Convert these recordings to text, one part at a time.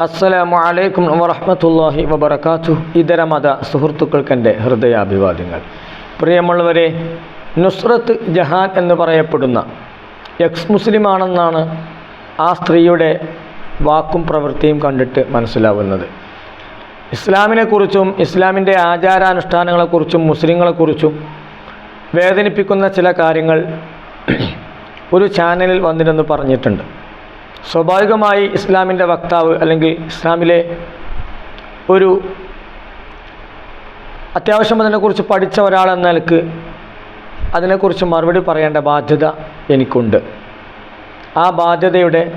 അസ്സലാമു അലൈക്കും വറഹ്മത്തുള്ളാഹി വബറകാതുഹു. ഇതര മത സുഹൃത്തുക്കൾക്ക് എന്റെ ഹൃദയാഭിവാദ്യങ്ങൾ. പ്രിയമുള്ളവരെ നുസ്രത്ത് ജഹാൻ എന്ന് പറയപ്പെടുന്ന എക്സ് മുസ്ലിമാണെന്നാണ് ആ സ്ത്രീയുടെ വാക്കും പ്രവൃത്തിയും കണ്ടിട്ട് മനസ്സിലാവുന്നത്. ഇസ്ലാമിനെക്കുറിച്ചും ഇസ്ലാമിന്റെ ആചാരാനുഷ്ഠാനങ്ങളെക്കുറിച്ചും മുസ്ലിങ്ങളെക്കുറിച്ചും വേദനിപ്പിക്കുന്ന ചില കാര്യങ്ങൾ ഒരു ചാനലിൽ വന്നിരുന്ന് പറഞ്ഞിട്ടുണ്ട്. സ്വാഭാവികമായി ഇസ്ലാമിന്റെ വക്താവ് അല്ലെങ്കിൽ ഇസ്ലാമിലെ ഒരു അത്യാവശ്യം അതിനെക്കുറിച്ച് പഠിച്ച ഒരാളെന്ന നിലയ്ക്ക് അതിനെക്കുറിച്ച് മറുപടി പറയേണ്ട ബാധ്യത എനിക്കുണ്ട്. ആ ബാധ്യതയുടെ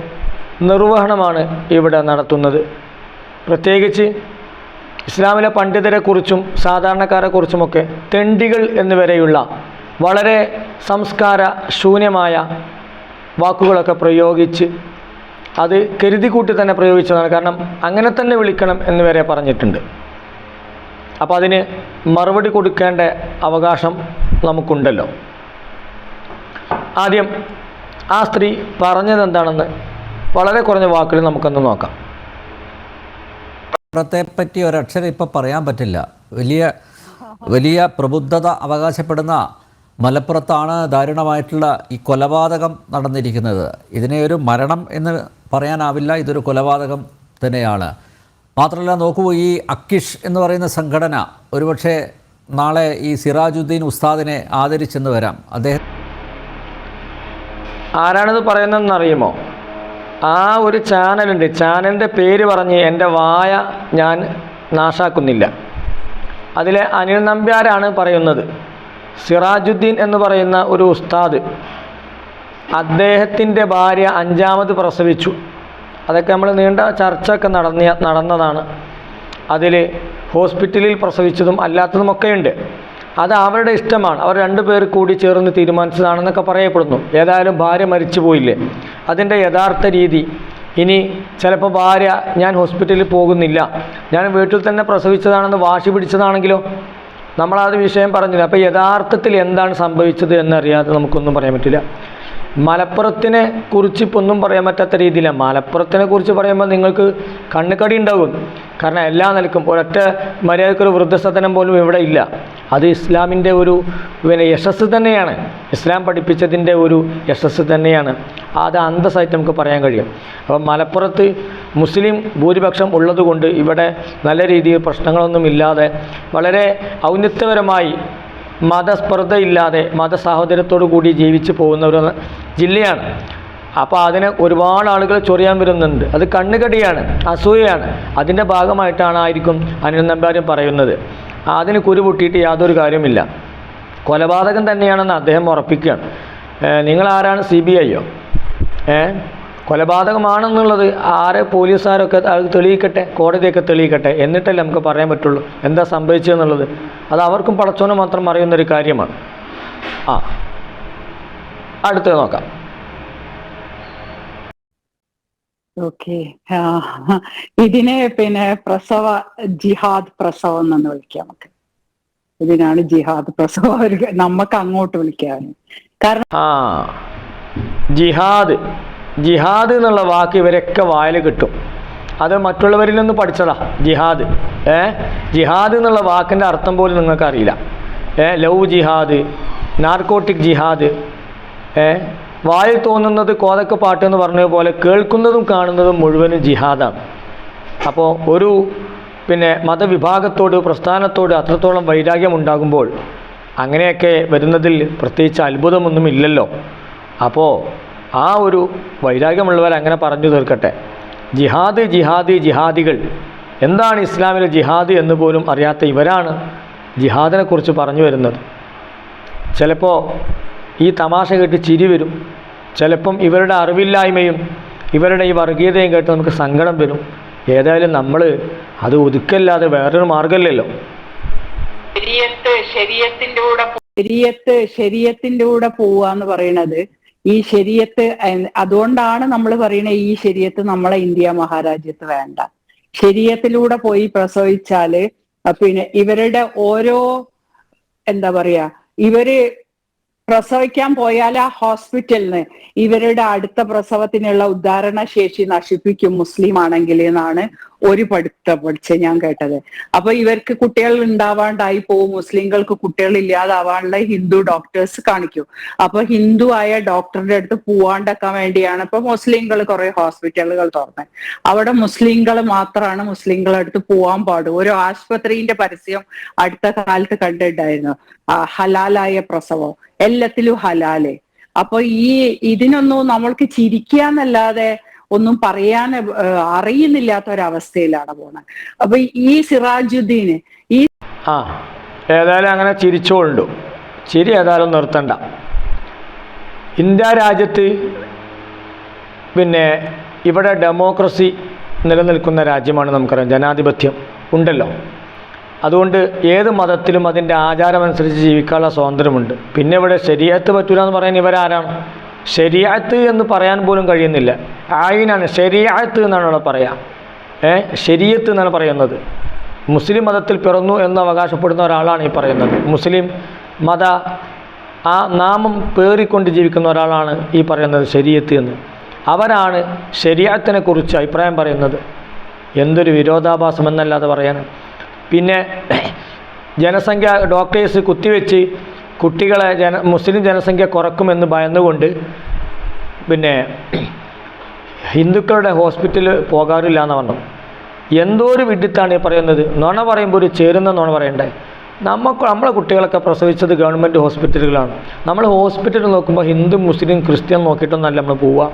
നിർവഹണമാണ് ഇവിടെ നടത്തുന്നത്. പ്രത്യേകിച്ച് ഇസ്ലാമിലെ പണ്ഡിതരെക്കുറിച്ചും സാധാരണക്കാരെക്കുറിച്ചുമൊക്കെ തെണ്ടികൾ എന്നുവരെയുള്ള വളരെ സംസ്കാര ശൂന്യമായ വാക്കുകളൊക്കെ പ്രയോഗിച്ച് അത് കരുതി കൂട്ടി തന്നെ പ്രയോഗിച്ചതാണ്. കാരണം അങ്ങനെ തന്നെ വിളിക്കണം എന്ന് വരെ പറഞ്ഞിട്ടുണ്ട്. അപ്പോൾ അതിന് മറുപടി കൊടുക്കേണ്ട അവകാശം നമുക്കുണ്ടല്ലോ. ആദ്യം ആ സ്ത്രീ പറഞ്ഞത് എന്താണെന്ന് വളരെ കുറഞ്ഞ വാക്കുകൾ നമുക്കൊന്ന് നോക്കാം. പറ്റി ഒരക്ഷരം ഇപ്പം പറയാൻ പറ്റില്ല. വലിയ വലിയ പ്രബുദ്ധത അവകാശപ്പെടുന്ന മലപ്പുറത്താണ് ദാരുണമായിട്ടുള്ള ഈ കൊലപാതകം നടന്നിരിക്കുന്നത്. ഇതിനെ ഒരു മരണം എന്ന് പറയാനാവില്ല ഇതൊരു കൊലപാതകം തന്നെയാണ്. മാത്രമല്ല നോക്കൂ ഈ അക്കിഷ് എന്ന് പറയുന്ന സംഘടന ഒരുപക്ഷെ നാളെ ഈ സിറാജുദ്ദീൻ ഉസ്താദിനെ ആദരിച്ചെന്ന് വരാം. അദ്ദേഹം ആരാണിത് പറയുന്നതെന്ന് അറിയുമോ ആ ഒരു ചാനലുണ്ട്. ചാനലിന്റെ പേര് പറഞ്ഞ് എന്റെ വായ ഞാൻ നാശാക്കുന്നില്ല. അതിലെ അനിൽ നമ്പ്യാരാണ് പറയുന്നത്. സിറാജുദ്ദീൻ എന്ന് പറയുന്ന ഒരു ഉസ്താദ് അദ്ദേഹത്തിന്റെ ഭാര്യ അഞ്ചാമത് പ്രസവിച്ചു. അതൊക്കെ നമ്മൾ നീണ്ട ചർച്ചയൊക്കെ നടന്ന നടന്നതാണ്. അതിൽ ഹോസ്പിറ്റലിൽ പ്രസവിച്ചതും അല്ലാത്തതുമൊക്കെയുണ്ട് അത് അവരുടെ ഇഷ്ടമാണ്. അവർ രണ്ടു പേർ കൂടി ചേർന്ന് തീരുമാനിച്ചതാണെന്നൊക്കെ പറയപ്പെടുന്നു. ഏതായാലും ഭാര്യ മരിച്ചു പോയില്ലേ? അതിന്റെ യഥാർത്ഥ രീതി ഇനി ചിലപ്പോൾ ഭാര്യ ഞാൻ ഹോസ്പിറ്റലിൽ പോകുന്നില്ല. ഞാൻ വീട്ടിൽ തന്നെ പ്രസവിച്ചതാണെന്ന് വാശി പിടിച്ചതാണെങ്കിലോ? നമ്മളത് വിഷയം പറഞ്ഞില്ല? അപ്പോൾ യഥാർത്ഥത്തിൽ എന്താണ് സംഭവിച്ചത് എന്നറിയാതെ നമുക്കൊന്നും പറയാൻ പറ്റില്ല. മലപ്പുറത്തിനെ കുറിച്ച് ഇപ്പോൾ ഒന്നും പറയാൻ പറ്റാത്ത രീതിയിലാണ് മലപ്പുറത്തിനെ കുറിച്ച് പറയുമ്പോൾ നിങ്ങൾക്ക് കണ്ണുകടി ഉണ്ടാകും. കാരണം എല്ലാ നിലക്കും ഒരൊറ്റ മര്യാദക്കൊരു വൃദ്ധസദനം പോലും ഇവിടെ ഇല്ല. അത് ഇസ്ലാമിന്റെ ഒരു പിന്നെ യശസ് തന്നെയാണ്. ഇസ്ലാം പഠിപ്പിച്ചതിന്റെ ഒരു യശസ് തന്നെയാണ്. അത് അന്തസ്സായിട്ട് നമുക്ക് പറയാൻ കഴിയും. അപ്പം മലപ്പുറത്ത് മുസ്ലിം ഭൂരിപക്ഷം ഉള്ളതുകൊണ്ട് ഇവിടെ നല്ല രീതിയിൽ പ്രശ്നങ്ങളൊന്നും ഇല്ലാതെ വളരെ ഔന്നത്യപരമായി മതസ്പർദ്ധയില്ലാതെ മതസാഹോദര്യത്തോടു കൂടി ജീവിച്ചു പോകുന്ന ഒരു ജില്ലയാണ്. അപ്പോൾ അതിന് ഒരുപാട് ആളുകൾ ചൊറിയാൻ വരുന്നുണ്ട്. അത് കണ്ണുകടിയാണ് അസൂയയാണ്. അതിന്റെ ഭാഗമായിട്ടാണ് ആയിരിക്കും അനിൽ നമ്പ്യാരും പറയുന്നത്. അതിന് കുരുപൊട്ടിയിട്ട് യാതൊരു കാര്യമില്ല കൊലപാതകം തന്നെയാണെന്ന് അദ്ദേഹം ഉറപ്പിക്കുകയാണ്. നിങ്ങൾ ആരാണ് സി ബി ഐയോ? ഏ? കൊലപാതകമാണെന്നുള്ളത് ആരെ പോലീസുകാരൊക്കെ തെളിയിക്കട്ടെ കോടതിയൊക്കെ തെളിയിക്കട്ടെ എന്നിട്ടല്ലേ നമുക്ക് പറയാൻ പറ്റുള്ളൂ. എന്താ സംഭവിച്ചതെന്നുള്ളത്. അത് അവർക്കും പടച്ചോനും മാത്രം അറിയുന്നൊരു കാര്യമാണ്. ആ അടുത്തത് നോക്കാം. ഓക്കെ. ഇതിനെ പിന്നെ പ്രസവ ജിഹാദ് പ്രസവം എന്ന് വിളിക്കാം നമുക്ക്. ഇതിനാണ് ജിഹാദ് പ്രസവം. നമുക്ക് അങ്ങോട്ട് വിളിക്കാൻ കാരണം ജിഹാദ്. ജിഹാദ് എന്നുള്ള വാക്ക് ഇവരൊക്കെ വായിൽ കിട്ടും. അത് മറ്റുള്ളവരിൽ നിന്ന് പഠിച്ചതാ ജിഹാദ്. ഏ? ജിഹാദ് എന്നുള്ള വാക്കിന്റെ അർത്ഥം പോലും നിങ്ങൾക്ക് അറിയില്ല ഏ? ലവ് ജിഹാദ് നാർക്കോട്ടിക് ജിഹാദ്. ഏ? വായിൽ തോന്നുന്നത് കോതക്ക് പാട്ട് എന്ന് പറഞ്ഞ പോലെ കേൾക്കുന്നതും കാണുന്നതും മുഴുവനും ജിഹാദാണ്. അപ്പോൾ ഒരു പിന്നെ മതവിഭാഗത്തോട് പ്രസ്ഥാനത്തോട് അത്രത്തോളം വൈരാഗ്യം ഉണ്ടാകുമ്പോൾ അങ്ങനെയൊക്കെ വരുന്നതിൽ പ്രത്യേകിച്ച് അത്ഭുതമൊന്നും ഇല്ലല്ലോ അപ്പോൾ ആ ഒരു വൈരാഗ്യമുള്ളവർ അങ്ങനെ പറഞ്ഞു തീർക്കട്ടെ. ജിഹാദ് ജിഹാദി ജിഹാദികൾ. എന്താണ് ഇസ്ലാമിലെ ജിഹാദ് എന്ന് പോലും അറിയാത്ത ഇവരാണ് ജിഹാദിനെക്കുറിച്ച് പറഞ്ഞു വരുന്നത്. ചിലപ്പോൾ ഈ തമാശ കേട്ട് ചിരി വരും. ചിലപ്പം ഇവരുടെ അറിവില്ലായ്മയും ഇവരുടെ ഈ വർഗീയതയും കേട്ട് നമുക്ക് സങ്കടം വരും. ഏതായാലും നമ്മൾ അത് ഒതുക്കല്ലാതെ വേറൊരു മാർഗമല്ലല്ലോ ശരീരത്ത് ശരീരത്തിന്റെ കൂടെ ശരീരത്തിന്റെ കൂടെ പോവാന്ന് പറയണത് ഈ ശരീരത്ത് അതുകൊണ്ടാണ് നമ്മൾ പറയുന്നത് ഈ ശരീരത്ത് നമ്മളെ ഇന്ത്യ മഹാരാജ്യത്ത് വേണ്ട. ശരീരത്തിലൂടെ പോയി പ്രസവിച്ചാൽ പിന്നെ ഇവരുടെ ഓരോ എന്താ പറയാ ഇവർ പ്രസവിക്കാൻ പോയാൽ ആ ഹോസ്പിറ്റലിന് ഇവരുടെ അടുത്ത പ്രസവത്തിനുള്ള ഉദ്ധാരണ ശേഷി നശിപ്പിക്കും മുസ്ലിം ആണെങ്കിൽ എന്നാണ് ഒരു പഠിത്തം പഠിച്ച ഞാൻ കേട്ടത്. അപ്പൊ ഇവർക്ക് കുട്ടികൾ ഉണ്ടാവാണ്ടായി പോവും. മുസ്ലിങ്ങൾക്ക് കുട്ടികൾ ഇല്ലാതാവാനുള്ള ഹിന്ദു ഡോക്ടേഴ്സ് കാണിക്കും. അപ്പൊ ഹിന്ദു ആയ ഡോക്ടറുടെ അടുത്ത് പോവാണ്ടക്കാൻ വേണ്ടിയാണ് ഇപ്പൊ മുസ്ലിങ്ങൾ കുറെ ഹോസ്പിറ്റലുകൾ തുറന്നത് അവിടെ മുസ്ലിങ്ങൾ മാത്രമാണ് മുസ്ലിങ്ങളെ അടുത്ത് പോവാൻ പാടും. ഒരു ആശുപത്രിന്റെ പരസ്യം അടുത്ത കാലത്ത് കണ്ടിട്ടുണ്ടായിരുന്നു. ഹലാലായ പ്രസവം. എല്ലാത്തിലും ഹലാലേ. അപ്പൊ ഈ ഇതിനൊന്നും നമ്മൾക്ക് ചിരിക്കാന്നല്ലാതെ ഒന്നും പറയാൻ അറിയുന്നില്ലാത്ത ഒരവസ്ഥയിലാണ് പോണത് അപ്പൊ ഈ സിറാജുദ്ദീന് ഈ ആ ഏതായാലും അങ്ങനെ ചിരിച്ചുകൊണ്ടു ചിരി ഏതായാലും നിർത്തണ്ട. ഇന്ത്യ രാജ്യത്ത് പിന്നെ ഇവിടെ ഡെമോക്രസി നിലനിൽക്കുന്ന രാജ്യമാണ് നമുക്കറിയാം. ജനാധിപത്യം ഉണ്ടല്ലോ. അതുകൊണ്ട് ഏത് മതത്തിലും അതിന്റെ ആചാരമനുസരിച്ച് ജീവിക്കാനുള്ള സ്വാതന്ത്ര്യമുണ്ട്. പിന്നെ ഇവിടെ ശരിയത്ത് പറ്റൂല എന്ന് പറയാൻ ഇവരാരാണ്? ശരിയാത്ത് എന്ന് പറയാൻ പോലും കഴിയുന്നില്ല. ആയിനാണ് ശരിയാത്ത് എന്നാണ് അവിടെ പറയാം. ഏ ശരിയത്ത് എന്നാണ് പറയുന്നത്. മുസ്ലിം മതത്തിൽ പിറന്നു എന്ന് അവകാശപ്പെടുന്ന ഒരാളാണ് ഈ പറയുന്നത്. മുസ്ലിം മത ആ നാമം പേറിക്കൊണ്ട് ജീവിക്കുന്ന ഒരാളാണ് ഈ പറയുന്നത് ശരിയത്ത് എന്ന്. അവരാണ് ശരിയാത്തിനെ കുറിച്ച് അഭിപ്രായം പറയുന്നത്. എന്തൊരു വിരോധാഭാസം എന്നല്ലാതെ പറയാൻ പിന്നെ ജനസംഖ്യ ഡോക്ടേഴ്സ് കുത്തിവെച്ച് കുട്ടികളെ ജന മുസ്ലിം ജനസംഖ്യ കുറക്കുമെന്ന് ഭയന്നുകൊണ്ട് പിന്നെ ഹിന്ദുക്കളുടെ ഹോസ്പിറ്റലിൽ പോകാറില്ല എന്ന് പറഞ്ഞു. എന്തോ ഒരു വിഡിത്താണ് ഈ പറയുന്നത്. നുണ പറയുമ്പോൾ ഒരു ചേരുന്ന നുണ പറയണ്ടേ? നമുക്ക് നമ്മളെ കുട്ടികളൊക്കെ പ്രസവിച്ചത് ഗവൺമെന്റ് ഹോസ്പിറ്റലുകളാണ്. നമ്മൾ ഹോസ്പിറ്റൽ നോക്കുമ്പോൾ ഹിന്ദു മുസ്ലിം ക്രിസ്ത്യൻ നോക്കിയിട്ടൊന്നല്ല നമ്മൾ പോവുക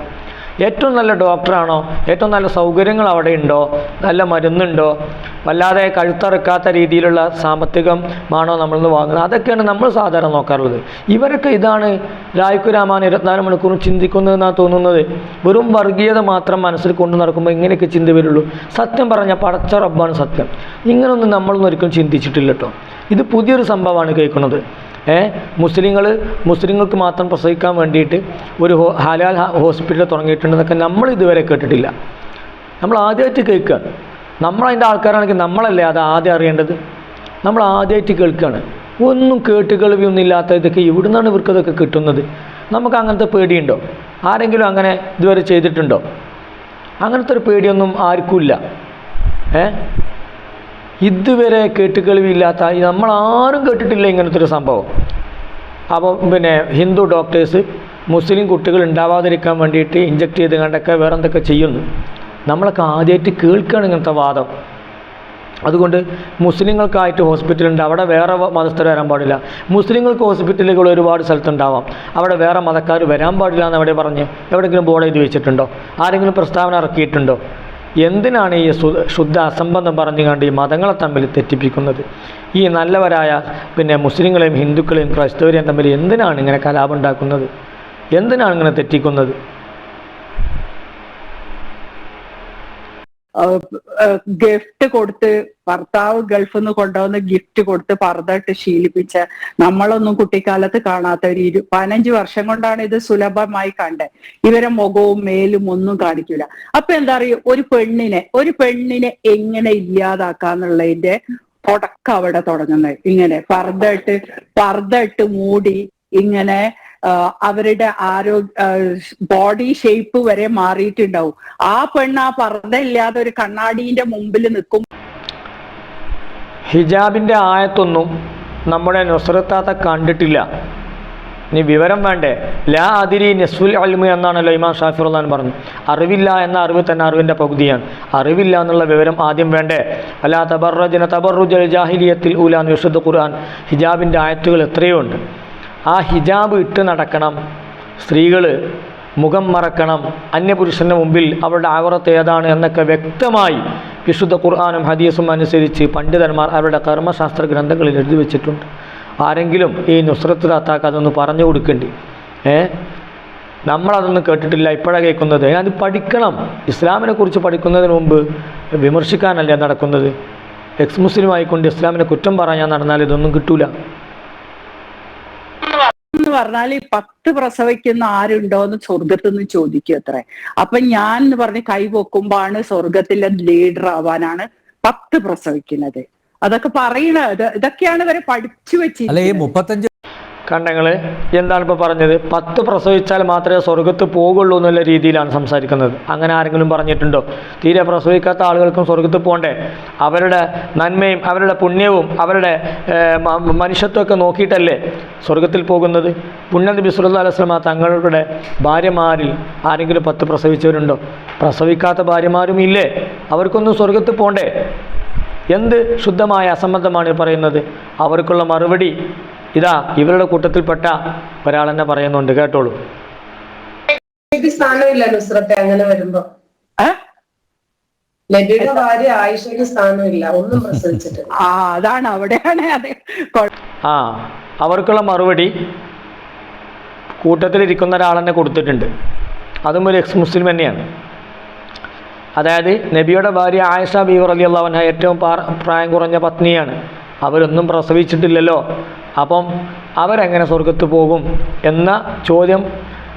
ഏറ്റവും നല്ല ഡോക്ടറാണോ? ഏറ്റവും നല്ല സൗകര്യങ്ങൾ അവിടെ ഉണ്ടോ നല്ല മരുന്നുണ്ടോ? വല്ലാതെ കഴുത്തറക്കാത്ത രീതിയിലുള്ള സാമ്പത്തികമാണോ നമ്മളിന്ന് വാങ്ങുന്നത്? അതൊക്കെയാണ് നമ്മൾ സാധാരണ നോക്കാറുള്ളത്. ഇവരൊക്കെ ഇതാണ് രായ്ക്കു രാമാൻ ഇരുപത്തിനാല് മണിക്കൂറും ചിന്തിക്കുന്നതെന്നാണ് തോന്നുന്നത്. വെറും വർഗീയത മാത്രം മനസ്സിൽ കൊണ്ടു നടക്കുമ്പോൾ ഇങ്ങനെയൊക്കെ ചിന്ത വരുള്ളൂ. സത്യം പറഞ്ഞാൽ പടച്ച റബ്ബാണ് സത്യം. ഇങ്ങനൊന്നും നമ്മളൊന്നും ഒരിക്കലും ചിന്തിച്ചിട്ടില്ല കേട്ടോ. ഇത് പുതിയൊരു സംഭവമാണ് കേൾക്കുന്നത്. മുസ്ലിങ്ങൾ മുസ്ലിങ്ങൾക്ക് മാത്രം പ്രസവിക്കാൻ വേണ്ടിയിട്ട് ഒരു ഹലാൽ ഹോസ്പിറ്റൽ തുടങ്ങിയിട്ടുണ്ടെന്നൊക്കെ നമ്മൾ ഇതുവരെ കേട്ടിട്ടില്ല. നമ്മൾ ആദ്യമായിട്ട് കേൾക്കുക നമ്മളതിന്റെ ആൾക്കാരാണെങ്കിൽ നമ്മളല്ലേ അത് ആദ്യം അറിയേണ്ടത്? നമ്മൾ ആദ്യമായിട്ട് കേൾക്കുകയാണ് ഒന്നും കേട്ട് കേൾവിയൊന്നുമില്ലാത്ത ഇതൊക്കെ ഇവിടുന്നാണ് ഇവർക്കതൊക്കെ കിട്ടുന്നത്? നമുക്ക് അങ്ങനത്തെ പേടിയുണ്ടോ? ആരെങ്കിലും അങ്ങനെ ഇതുവരെ ചെയ്തിട്ടുണ്ടോ? അങ്ങനത്തെ ഒരു പേടിയൊന്നും ആർക്കുമില്ല ഏ? ഇതുവരെ കേട്ടുകേൾവിയില്ലാത്ത നമ്മളാരും കേട്ടിട്ടില്ല ഇങ്ങനത്തെ ഒരു സംഭവം. അപ്പോൾ പിന്നെ ഹിന്ദു ഡോക്ടേഴ്സ് മുസ്ലിം കുട്ടികൾ ഉണ്ടാവാതിരിക്കാൻ വേണ്ടിയിട്ട് ഇഞ്ചക്ട് ചെയ്ത് കണ്ടൊക്കെ വേറെ എന്തൊക്കെ ചെയ്യുന്നു. നമ്മളൊക്കെ ആദ്യമായിട്ട് കേൾക്കുകയാണ് ഇങ്ങനത്തെ വാദം. അതുകൊണ്ട് മുസ്ലിങ്ങൾക്കായിട്ട് ഹോസ്പിറ്റലുണ്ട് അവിടെ വേറെ മതസ്ഥർ വരാൻ പാടില്ല. മുസ്ലിങ്ങൾക്ക് ഹോസ്പിറ്റലുകൾ ഒരുപാട് സ്ഥലത്തുണ്ടാവാം. അവിടെ വേറെ മതക്കാർ വരാൻ പാടില്ല എന്ന് അവിടെ പറഞ്ഞ് എവിടെയെങ്കിലും ബോർഡ് എഴുതി വെച്ചിട്ടുണ്ടോ? ആരെങ്കിലും പ്രസ്താവന ഇറക്കിയിട്ടുണ്ടോ? എന്തിനാണ് ഈ ശുദ്ധ അസംബന്ധം പറഞ്ഞുകൊണ്ട് ഈ മതങ്ങളെ തമ്മിൽ തെറ്റിപ്പിക്കുന്നത്? ഈ നല്ലവരായ പിന്നെ മുസ്ലിങ്ങളെയും ഹിന്ദുക്കളെയും ക്രൈസ്തവരെയും തമ്മിൽ എന്തിനാണ് ഇങ്ങനെ കലാപം ഉണ്ടാക്കുന്നത്? എന്തിനാണ് ഇങ്ങനെ തെറ്റിക്കുന്നത്? ഗിഫ്റ്റ് കൊടുത്ത് ഭർത്താവ് ഗൾഫിൽ നിന്ന് കൊണ്ടുവന്ന് ഗിഫ്റ്റ് കൊടുത്ത് പറഞ്ഞിട്ട് ശീലിപ്പിച്ച നമ്മളൊന്നും കുട്ടിക്കാലത്ത് കാണാത്ത ഒരു ഇരു പതിനഞ്ച് വർഷം കൊണ്ടാണ് ഇത് സുലഭമായി കണ്ടത് ഇവരെ മുഖവും മേലും ഒന്നും കാണിക്കില്ല അപ്പൊ എന്താ പറയുക ഒരു പെണ്ണിനെ ഒരു പെണ്ണിനെ എങ്ങനെ ഇല്ലാതാക്കാന്നുള്ളതിന്റെ തുടക്കം അവിടെ തുടങ്ങുന്നത്. ഇങ്ങനെ പർദ്ദയിട്ട് പർദ്ദയിട്ട് മൂടി ഇങ്ങനെ അവരുടെ ആരോഗ്യ ബോഡി ഷേപ്പ് വരെ മാറിയിട്ടുണ്ടാവും. ആ പെണ്ണ് ആ പർദ്ദ ഇല്ലാതെ ഒരു കണ്ണാടിന്റെ മുമ്പിൽ നിൽക്കും. ഹിജാബിന്റെ ആയത്തൊന്നും നമ്മുടെ നുസ്രത്താത്ത കണ്ടിട്ടില്ല. ഇനി വിവരം വേണ്ടേ? ലാ അതിരി നസ്ഫുൽ അൽമു എന്നാണല്ലോ ഇമാം ഷാഫി റഹ്ലാൻ പറഞ്ഞു അറിവില്ല എന്ന അറിവ് തന്നെ അറിവിന്റെ പകുതിയാണ്. അറിവില്ല എന്നുള്ള വിവരം ആദ്യം വേണ്ടേ? അല്ലാ തബറുജന തബറുജൽ ജാഹിലിയത്തിൽ ഊലാൻ വിശുദ്ധ ഖുർആൻ ഹിജാബിന്റെ ആയത്തുകൾ എത്രയോ ഉണ്ട്. ആ ഹിജാബ് ഇട്ട് നടക്കണം. സ്ത്രീകൾ മുഖം മറക്കണം. അന്യപുരുഷന്റെ മുമ്പിൽ അവരുടെ ആവറത്ത് ഏതാണ് എന്നൊക്കെ വ്യക്തമായി വിശുദ്ധ ഖുർആാനും ഹദീസും അനുസരിച്ച് പണ്ഡിതന്മാർ അവരുടെ കർമ്മശാസ്ത്ര ഗ്രന്ഥങ്ങളിൽ എഴുതി വെച്ചിട്ടുണ്ട്. ആരെങ്കിലും ഈ നുസ്രത്ത് താത്താക്ക് അതൊന്ന് പറഞ്ഞു കൊടുക്കേണ്ടി. ഏ? നമ്മളതൊന്നും കേട്ടിട്ടില്ല ഇപ്പോഴാണ് കേൾക്കുന്നത്. അത് പഠിക്കണം. ഇസ്ലാമിനെ കുറിച്ച് പഠിക്കുന്നതിന് മുമ്പ് വിമർശിക്കാനല്ല നടക്കുന്നത്? എക്സ് മുസ്ലിം ആയിക്കൊണ്ട് ഇസ്ലാമിനെ കുറ്റം പറയാൻ നടന്നാൽ ഇതൊന്നും കിട്ടൂല. എന്ന് പറഞ്ഞാൽ ഈ പത്ത് പ്രസവിക്കുന്ന ആരുണ്ടോ എന്ന് സ്വർഗത്തിൽ നിന്ന് ചോദിക്കും അത്രേ. അപ്പൊ ഞാൻ എന്ന് പറഞ്ഞ് കൈ സ്വർഗത്തിലെ ലീഡർ ആവാനാണ് പത്ത് പ്രസവിക്കുന്നത്. അതൊക്കെ പറയണത് ഇതൊക്കെയാണ് ഇവരെ പഠിച്ചു വെച്ചിരിക്കുന്നത്. കണ്ടങ്ങൾ എന്താണ് ഇപ്പോൾ പറഞ്ഞത്? പത്ത് പ്രസവിച്ചാൽ മാത്രമേ സ്വർഗത്ത് പോകുള്ളൂ എന്നുള്ള രീതിയിലാണ് സംസാരിക്കുന്നത്. അങ്ങനെ ആരെങ്കിലും പറഞ്ഞിട്ടുണ്ടോ? തീരെ പ്രസവിക്കാത്ത ആളുകൾക്കും സ്വർഗത്ത് പോകണ്ടേ അവരുടെ നന്മയും അവരുടെ പുണ്യവും അവരുടെ മനുഷ്യത്വമൊക്കെ നോക്കിയിട്ടല്ലേ സ്വർഗത്തിൽ പോകുന്നത്? പുണ്യനബി സുല്ലാ അലൈസ്ലമ തങ്ങളുടെ ഭാര്യമാരിൽ ആരെങ്കിലും പത്ത് പ്രസവിച്ചവരുണ്ടോ? പ്രസവിക്കാത്ത ഭാര്യമാരും ഇല്ലേ? അവർക്കൊന്നും സ്വർഗത്ത് പോകണ്ടേ എന്ത് ശുദ്ധമായ അസംബന്ധമാണ് പറയുന്നത്? അവർക്കുള്ള മറുപടി ഇതാ ഇവരുടെ കൂട്ടത്തിൽപ്പെട്ട ഒരാൾ തന്നെ പറയുന്നുണ്ട് കേട്ടോളൂ. സ്ഥാനമില്ല നുസ്രത്തെ അങ്ങനെ വരുമ്പോ. ഏ? നബിയുടെ ഭാര്യ ആയിഷയ്ക്ക് സ്ഥാനമില്ല ഒന്നും ആ അതാണ് അവിടെയാണ് അതെ. ആ അവർക്കുള്ള മറുപടി കൂട്ടത്തിലിരിക്കുന്ന ഒരാൾ തന്നെ കൊടുത്തിട്ടുണ്ട്. അതും ഒരു എക്സ് മുസ്ലിം തന്നെയാണ്. അതായത് നബിയുടെ ഭാര്യ ആയിഷ ബീവർ അലി അള്ളാഹന ഏറ്റവും പ്രായം കുറഞ്ഞ പത്നിയാണ്. അവരൊന്നും പ്രസവിച്ചിട്ടില്ലല്ലോ. അപ്പം അവരെങ്ങനെ സ്വർഗത്ത് പോകും എന്ന ചോദ്യം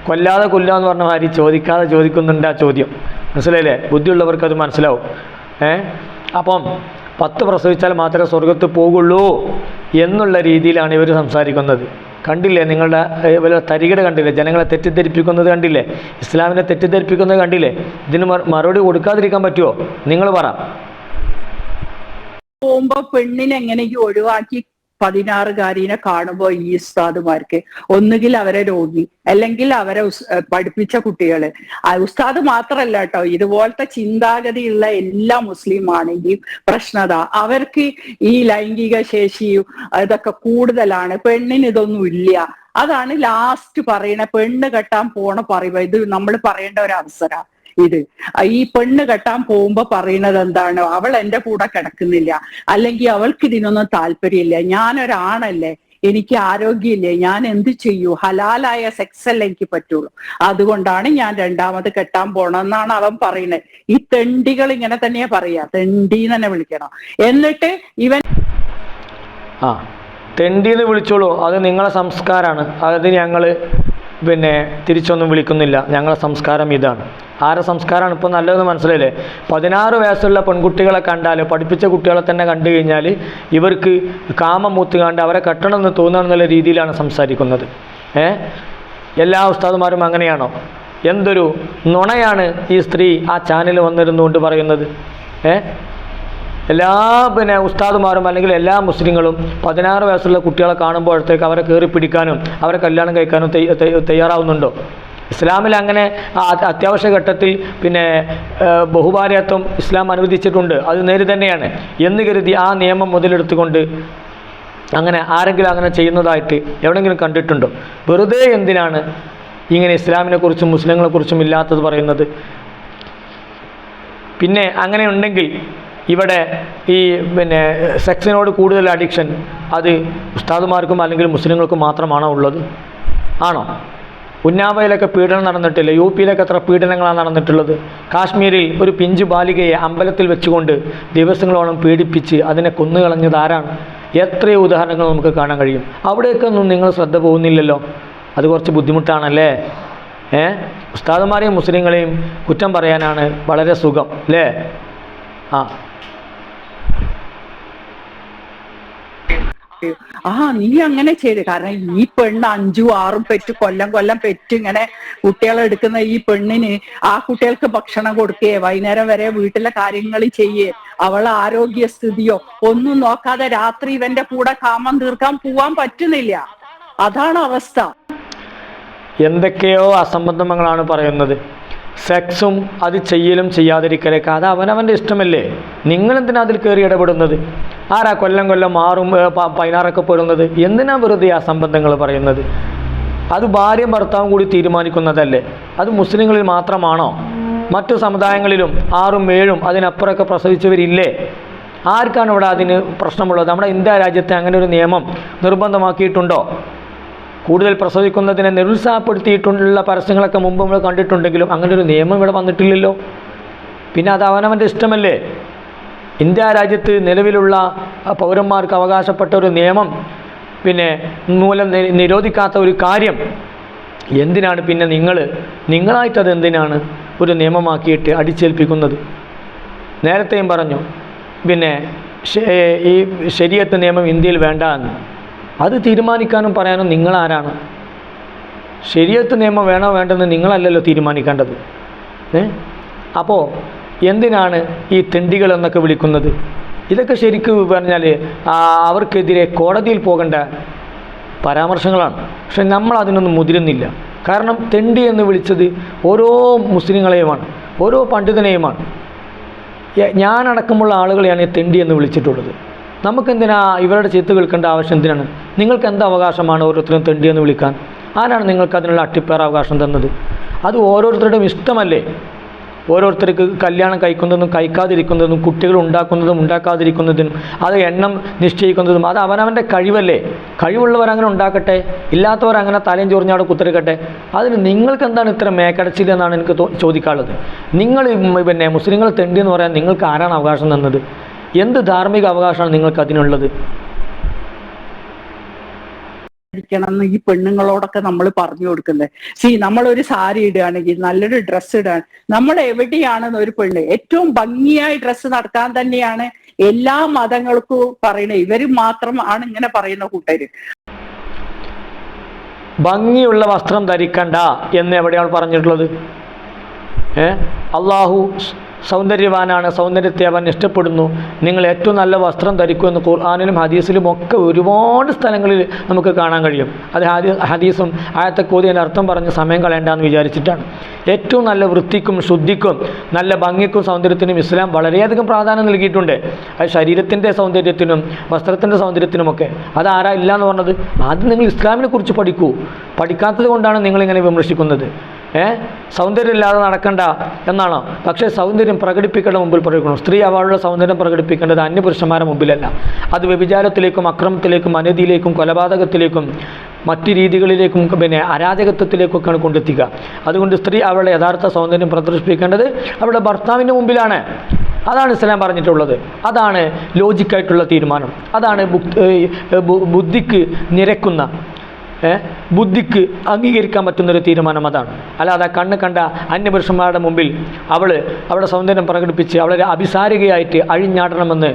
കൊല്ലാതെ കൊല്ല എന്ന് പറഞ്ഞ മാതിരി ചോദിക്കാതെ ചോദിക്കുന്നുണ്ട് ആ ചോദ്യം. മനസ്സിലായില്ലേ? ബുദ്ധിയുള്ളവർക്ക് അത് മനസ്സിലാവും. ഏ? അപ്പം പത്ത് പ്രസവിച്ചാൽ മാത്രമേ സ്വർഗത്ത് പോകുള്ളൂ എന്നുള്ള രീതിയിലാണ് ഇവർ സംസാരിക്കുന്നത്. കണ്ടില്ലേ? നിങ്ങളുടെ വല്ല തരികിട കണ്ടില്ലേ? ജനങ്ങളെ തെറ്റിദ്ധരിപ്പിക്കുന്നത് കണ്ടില്ലേ? ഇസ്ലാമിനെ തെറ്റിദ്ധരിപ്പിക്കുന്നത് കണ്ടില്ലേ? ഇതിന് മറുപടി കൊടുക്കാതിരിക്കാൻ പറ്റുമോ നിങ്ങൾ പറ. പെണ്ണിനെ എങ്ങനെയെങ്കിലും ഒഴിവാക്കി പതിനാറുകാരിനെ കാണുമ്പോ ഈ ഉസ്താദുമാർക്ക് ഒന്നുകിൽ അവരെ രോഗി അല്ലെങ്കിൽ അവരെ പഠിപ്പിച്ച കുട്ടികൾ. ഉസ്താദ് മാത്രല്ല കേട്ടോ ഇതുപോലത്തെ ചിന്താഗതിയുള്ള എല്ലാ മുസ്ലിം ആണെങ്കിലും പ്രശ്നത. അവർക്ക് ഈ ലൈംഗിക ശേഷിയും ഇതൊക്കെ കൂടുതലാണ്. പെണ്ണിന് ഇതൊന്നും ഇല്ല. അതാണ് ലാസ്റ്റ് പറയണ പെണ്ണ് കെട്ടാൻ പോണ പറയുക ഇത് നമ്മൾ പറയേണ്ട ഒരു അവസര. ഇത്. ഈ പെണ്ണ് കെട്ടാൻ പോകുമ്പോ പറയുന്നത് എന്താണ്? അവൾ എന്റെ കൂടെ കിടക്കുന്നില്ല. അല്ലെങ്കിൽ അവൾക്ക് ഇതിനൊന്നും താല്പര്യമില്ല. ഞാനൊരാണല്ലേ. എനിക്ക് ആരോഗ്യമില്ലേ. ഞാൻ എന്ത് ചെയ്യൂ? ഹലാലായ സെക്സ് അല്ലേ എനിക്ക് പറ്റുള്ളൂ. അതുകൊണ്ടാണ് ഞാൻ രണ്ടാമത് കെട്ടാൻ പോണെന്നാണ് അവൻ പറയുന്നത്. ഈ തെണ്ടികൾ ഇങ്ങനെ തന്നെയാ പറയാ തെണ്ടി തന്നെ വിളിക്കണം. എന്നിട്ട് ഇവൻ ആ തെണ്ടിന്ന് വിളിച്ചോളൂ. അത് നിങ്ങളെ സംസ്കാരമാണ് അത് ഞങ്ങൾ പിന്നെ തിരിച്ചൊന്നും വിളിക്കുന്നില്ല. ഞങ്ങളെ സംസ്കാരം ഇതാണ്. ആരെ സംസ്കാരമാണ് ഇപ്പോൾ നല്ലതെന്ന് മനസ്സിലായില്ലേ? പതിനാറ് വയസ്സുള്ള പെൺകുട്ടികളെ കണ്ടാൽ പഠിപ്പിച്ച കുട്ടികളെ തന്നെ കണ്ടു കഴിഞ്ഞാൽ ഇവർക്ക് കാമം മൂത്തുകാണ്ട് അവരെ കെട്ടണം എന്ന് തോന്നണം എന്നുള്ള രീതിയിലാണ് സംസാരിക്കുന്നത്. ഏ? എല്ലാ ഉസ്താദുമാരും അങ്ങനെയാണോ? എന്തൊരു നുണയാണ് ഈ സ്ത്രീ ആ ചാനൽ വന്നിരുന്നുകൊണ്ട് പറയുന്നത്? ഏ? എല്ലാ പിന്നെ ഉസ്താദുമാരും അല്ലെങ്കിൽ എല്ലാ മുസ്ലിങ്ങളും പതിനാറ് വയസ്സുള്ള കുട്ടികളെ കാണുമ്പോഴത്തേക്ക് അവരെ കയറി പിടിക്കാനും അവരെ കല്യാണം കഴിക്കാനും തയ്യ- തയ്യ- തയ്യാറാവുന്നുണ്ടോ? ഇസ്ലാമിൽ അങ്ങനെ അത്യാവശ്യ ഘട്ടത്തിൽ പിന്നെ ബഹുഭാര്യത്വം ഇസ്ലാം അനുവദിച്ചിട്ടുണ്ട്. അത് നേര് തന്നെയാണ്. എന്ന് കരുതി ആ നിയമം മുതലെടുത്തുകൊണ്ട് അങ്ങനെ ആരെങ്കിലും അങ്ങനെ ചെയ്യുന്നതായിട്ട് എവിടെങ്കിലും കണ്ടിട്ടുണ്ടോ? വെറുതെ എന്തിനാണ് ഇങ്ങനെ ഇസ്ലാമിനെ കുറിച്ചും മുസ്ലിങ്ങളെ കുറിച്ചും ഇല്ലാത്തത് പറയുന്നത്? പിന്നെ അങ്ങനെ ഉണ്ടെങ്കിൽ ഇവിടെ ഈ പിന്നെ സെക്സിനോട് കൂടുതൽ അഡിക്ഷൻ അത് ഉസ്താദുമാർക്കും അല്ലെങ്കിൽ മുസ്ലിങ്ങൾക്കും മാത്രമാണോ ഉള്ളത്? ആണോ? ഉന്നാവയിലൊക്കെ പീഡനം നടന്നിട്ടില്ല? യു പിയിലൊക്കെ എത്ര പീഡനങ്ങളാണ് നടന്നിട്ടുള്ളത്? കാശ്മീരിൽ ഒരു പിഞ്ചു ബാലികയെ അമ്പലത്തിൽ വെച്ചുകൊണ്ട് ദിവസങ്ങളോളം പീഡിപ്പിച്ച് അതിനെ കൊന്നുകളഞ്ഞത് ആരാണ്? എത്രയോ ഉദാഹരണങ്ങൾ നമുക്ക് കാണാൻ കഴിയും. അവിടേക്കൊന്നും നിങ്ങൾ ശ്രദ്ധ പോകുന്നില്ലല്ലോ? അത് കുറച്ച് ബുദ്ധിമുട്ടാണല്ലേ? ഏ? ഉസ്താദുമാരെയും മുസ്ലിങ്ങളെയും കുറ്റം പറയാനാണ് വളരെ സുഖം അല്ലേ? ആ. ആ നീ അങ്ങനെ ചെയ്ത്. കാരണം ഈ പെണ്ണ് അഞ്ചു ആറും പെറ്റ് കൊല്ലം കൊല്ലം പെറ്റ് ഇങ്ങനെ കുട്ടികളെ എടുക്കുന്ന ഈ പെണ്ണിന് ആ കുട്ടികൾക്ക് ഭക്ഷണം കൊടുക്കേ വൈകുന്നേരം വരെ വീട്ടിലെ കാര്യങ്ങൾ ചെയ്യേ അവളെ ആരോഗ്യസ്ഥിതിയോ ഒന്നും നോക്കാതെ രാത്രി ഇവന്റെ കൂടെ കാമം തീർക്കാൻ പോവാൻ പറ്റുന്നില്ല. അതാണ് അവസ്ഥ. എന്തൊക്കെയോ അസംബന്ധങ്ങളാണ് പറയുന്നത്. സെക്സും അത് ചെയ്യലും ചെയ്യാതിരിക്കലൊക്കെ അത് അവനവന്റെ ഇഷ്ടമല്ലേ? നിങ്ങളെന്തിനാ അതിൽ കയറി ഇടപെടുന്നത്? ആരാ കൊല്ലം കൊല്ലം മാറും പതിനാറൊക്കെ പെടുന്നത്? എന്തിനാ വെറുതെ ആ സംബന്ധങ്ങൾ പറയുന്നത്? അത് ഭാര്യയും ഭർത്താവും കൂടി തീരുമാനിക്കുന്നതല്ലേ? അത് മുസ്ലിങ്ങളിൽ മാത്രമാണോ? മറ്റു സമുദായങ്ങളിലും ആറും ഏഴും അതിനപ്പുറമൊക്കെ പ്രസവിച്ചവരില്ലേ? ആർക്കാണ് ഇവിടെ അതിന് പ്രശ്നമുള്ളത്? നമ്മുടെ ഇന്ത്യ രാജ്യത്തെ അങ്ങനെ ഒരു നിയമം നിർബന്ധമാക്കിയിട്ടുണ്ടോ? കൂടുതൽ പ്രസവിക്കുന്നതിനെ നിരുത്സാഹപ്പെടുത്തിയിട്ടുള്ള പരസ്യങ്ങളൊക്കെ മുമ്പ് നമ്മൾ കണ്ടിട്ടുണ്ടെങ്കിലും അങ്ങനെ ഒരു നിയമം ഇവിടെ വന്നിട്ടില്ലല്ലോ. പിന്നെ അത് അവനവന്റെ ഇഷ്ടമല്ലേ? ഇന്ത്യ രാജ്യത്ത് നിലവിലുള്ള പൗരന്മാർക്ക് അവകാശപ്പെട്ട ഒരു നിയമം പിന്നെ മൂലം നിരോധിക്കാത്ത ഒരു കാര്യം. എന്തിനാണ് പിന്നെ നിങ്ങൾ നിങ്ങളായിട്ടത് എന്തിനാണ് ഒരു നിയമമാക്കിയിട്ട് അടിച്ചേൽപ്പിക്കുന്നത്? നേരത്തെയും പറഞ്ഞു പിന്നെ ഈ ശരീരത്ത് നിയമം ഇന്ത്യയിൽ വേണ്ട എന്ന്. അത് തീരുമാനിക്കാനും പറയാനും നിങ്ങളാരാണ്? ശരിയത്ത് നിയമം വേണോ വേണ്ടെന്ന് നിങ്ങളല്ലല്ലോ തീരുമാനിക്കേണ്ടത്. ഏ? അപ്പോൾ എന്തിനാണ് ഈ തെണ്ടികൾ എന്നൊക്കെ വിളിക്കുന്നത്? ഇതൊക്കെ ശരിക്ക് പറഞ്ഞാൽ അവർക്കെതിരെ കോടതിയിൽ പോകേണ്ട പരാമർശങ്ങളാണ്. പക്ഷെ നമ്മൾ അതിനൊന്നും മുതിരുന്നില്ല. കാരണം തെണ്ടി എന്ന് വിളിച്ചത് ഓരോ മുസ്ലിങ്ങളെയുമാണ് ഓരോ പണ്ഡിതനെയുമാണ്. ഞാനടക്കമുള്ള ആളുകളെയാണ് ഈ തെണ്ടി എന്ന് വിളിച്ചിട്ടുള്ളത്. നമുക്കെന്തിനാ ഇവരുടെ ചീത്ത കേൾക്കേണ്ട ആവശ്യം എന്തിനാണ്? നിങ്ങൾക്ക് എന്ത് അവകാശമാണ് ഓരോരുത്തരും തെണ്ടി എന്ന് വിളിക്കാൻ? ആരാണ് നിങ്ങൾക്ക് അതിനുള്ള അട്ടിപ്പേർ അവകാശം തന്നത്? അത് ഓരോരുത്തരുടെയും ഇഷ്ടമല്ലേ? ഓരോരുത്തർക്ക് കല്യാണം കഴിക്കുന്നതും കഴിക്കാതിരിക്കുന്നതും കുട്ടികൾ ഉണ്ടാക്കുന്നതും ഉണ്ടാക്കാതിരിക്കുന്നതും അത് എണ്ണം നിശ്ചയിക്കുന്നതും അത് അവനവന്റെ കഴിവല്ലേ? കഴിവുള്ളവർ അങ്ങനെ ഉണ്ടാക്കട്ടെ? ഇല്ലാത്തവർ അങ്ങനെ തലയും ചൊറിഞ്ഞാടെ കുത്തിരിക്കട്ടെ? അതിന് നിങ്ങൾക്ക് എന്താണ് ഇത്ര മേക്കടച്ചില്ലെന്നാണ് എനിക്ക് ചോദിക്കാനുള്ളത്. നിങ്ങൾ പിന്നെ മുസ്ലിങ്ങൾ തെണ്ടി എന്ന് പറയാൻ നിങ്ങൾക്ക് ആരാണ് അവകാശം തന്നത്? എന്ത് ധാർമ്മിക അവകാശമാണ് നിങ്ങൾക്ക് അതിനുള്ളത്? ഈ പെണ്ണുങ്ങളോടൊക്കെ നമ്മൾ പറഞ്ഞു കൊടുക്കുന്നത്. സി നമ്മളൊരു സാരി ഇടുകയാണെങ്കിൽ നല്ലൊരു ഡ്രസ്സ് ഇടുകയാണ് നമ്മൾ എവിടെയാണെന്ന് ഒരു പെണ്ണ് ഏറ്റവും ഭംഗിയായി ഡ്രസ്സ് നടക്കാൻ തന്നെയാണ് എല്ലാ മതങ്ങൾക്കും പറയുന്നത്. ഇവർ മാത്രം ആണ് ഇങ്ങനെ പറയുന്ന കൂട്ടര്. ഭംഗിയുള്ള വസ്ത്രം ധരിക്കണ്ട എന്ന് എവിടെയാണ് പറഞ്ഞിട്ടുള്ളത്? ഏ? അള്ളാഹു സൗന്ദര്യവാനാണ് സൗന്ദര്യത്തെ അവൻ ഇഷ്ടപ്പെടുന്നു. നിങ്ങൾ ഏറ്റവും നല്ല വസ്ത്രം ധരിക്കൂ എന്ന് ഖുർആാനിലും ഹദീസിലും ഒക്കെ ഒരുപാട് സ്ഥലങ്ങളിൽ നമുക്ക് കാണാൻ കഴിയും. അത് ഹദീ ഹദീസും ആയത്തെ കോതിന്റെ അർത്ഥം പറഞ്ഞ് സമയം കളയേണ്ടെന്ന് വിചാരിച്ചിട്ടാണ്. ഏറ്റവും നല്ല വൃത്തിക്കും ശുദ്ധിക്കും നല്ല ഭംഗിക്കും സൗന്ദര്യത്തിനും ഇസ്ലാം വളരെയധികം പ്രാധാന്യം നൽകിയിട്ടുണ്ട്. അത് ശരീരത്തിന്റെ സൗന്ദര്യത്തിനും വസ്ത്രത്തിന്റെ സൗന്ദര്യത്തിനുമൊക്കെ. അത് ആരാ ഇല്ല എന്ന് പറഞ്ഞത്? ആദ്യം നിങ്ങൾ ഇസ്ലാമിനെ കുറിച്ച് പഠിക്കൂ. പഠിക്കാത്തത് കൊണ്ടാണ് നിങ്ങളിങ്ങനെ വിമർശിക്കുന്നത്. ഏ? സൗന്ദര്യമില്ലാതെ നടക്കണ്ട എന്നാണ്? പക്ഷേ സൗന്ദര്യം പ്രകടിപ്പിക്കേണ്ട മുമ്പിൽ പ്രകടിക്കണം സ്ത്രീ അവളുടെ സൗന്ദര്യം പ്രകടിപ്പിക്കേണ്ടത് അന്യപുരുഷന്മാരുടെ മുമ്പിലല്ല. അത് വ്യഭിചാരത്തിലേക്കും അക്രമത്തിലേക്കും അനുതിയിലേക്കും കൊലപാതകത്തിലേക്കും മറ്റ് രീതികളിലേക്കും പിന്നെ അരാജകത്വത്തിലേക്കൊക്കെയാണ് കൊണ്ടെത്തിക്കുക. അതുകൊണ്ട് സ്ത്രീ അവളുടെ യഥാർത്ഥ സൗന്ദര്യം പ്രദർശിപ്പിക്കേണ്ടത് അവളുടെ ഭർത്താവിന്റെ മുമ്പിലാണ്. അതാണ് ഇസ്ലാം പറഞ്ഞിട്ടുള്ളത്. അതാണ് ലോജിക്കായിട്ടുള്ള തീരുമാനം. അതാണ് ബുദ്ധിക്ക് നിരക്കുന്ന ബുദ്ധിക്ക് അംഗീകരിക്കാൻ പറ്റുന്നൊരു തീരുമാനം അതാണ്. അല്ലാതെ കണ്ണ് കണ്ട അന്യപുരുഷന്മാരുടെ മുമ്പിൽ അവൾ അവളുടെ സൗന്ദര്യം പ്രകടിപ്പിച്ച് അവളെ അഭിസാരികയായിട്ട് അഴിഞ്ഞാടണമെന്ന്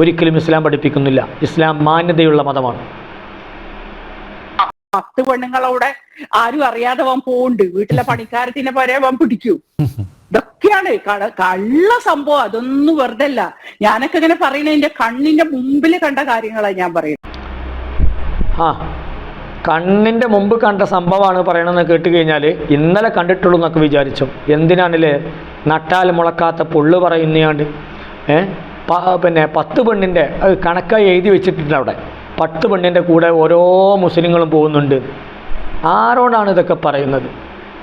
ഒരിക്കലും ഇസ്ലാം പഠിപ്പിക്കുന്നില്ല. ഇസ്ലാം മാന്യതയുള്ള മതമാണ്. പത്ത് പെണ്ണുങ്ങളവിടെ ആരും അറിയാതെ വൻ പോണ്ട് വീട്ടിലെ പണിക്കാരത്തിനെ വരെ വൻ പിടിക്കൂ. ഇതൊക്കെയാണ് കള്ള സംഭവം. അതൊന്നും വെറുതെ അല്ല ഞാനൊക്കെ ഇങ്ങനെ പറയുന്നത് എന്റെ കണ്ണിന്റെ മുമ്പിൽ കണ്ട കാര്യങ്ങളാണ് ഞാൻ പറയുന്നത്. ആ കണ്ണിന്റെ മുമ്പ് കണ്ട സംഭവമാണ് പറയണമെന്ന് കേട്ട് കഴിഞ്ഞാൽ ഇന്നലെ കണ്ടിട്ടുള്ളൂ എന്നൊക്കെ വിചാരിച്ചു. എന്തിനാണല്ലേ? നട്ടാൽ മുളക്കാത്ത പുള്ളു പറയുന്നയാണ്ട്. ഏ? പിന്നെ പത്ത് പെണ്ണിന്റെ കണക്കായി എഴുതി വെച്ചിട്ടുണ്ട് അവിടെ. പത്ത് പെണ്ണിന്റെ കൂടെ ഓരോ മുസ്ലിങ്ങളും പോകുന്നുണ്ട്. ആരോടാണ് ഇതൊക്കെ പറയുന്നത്?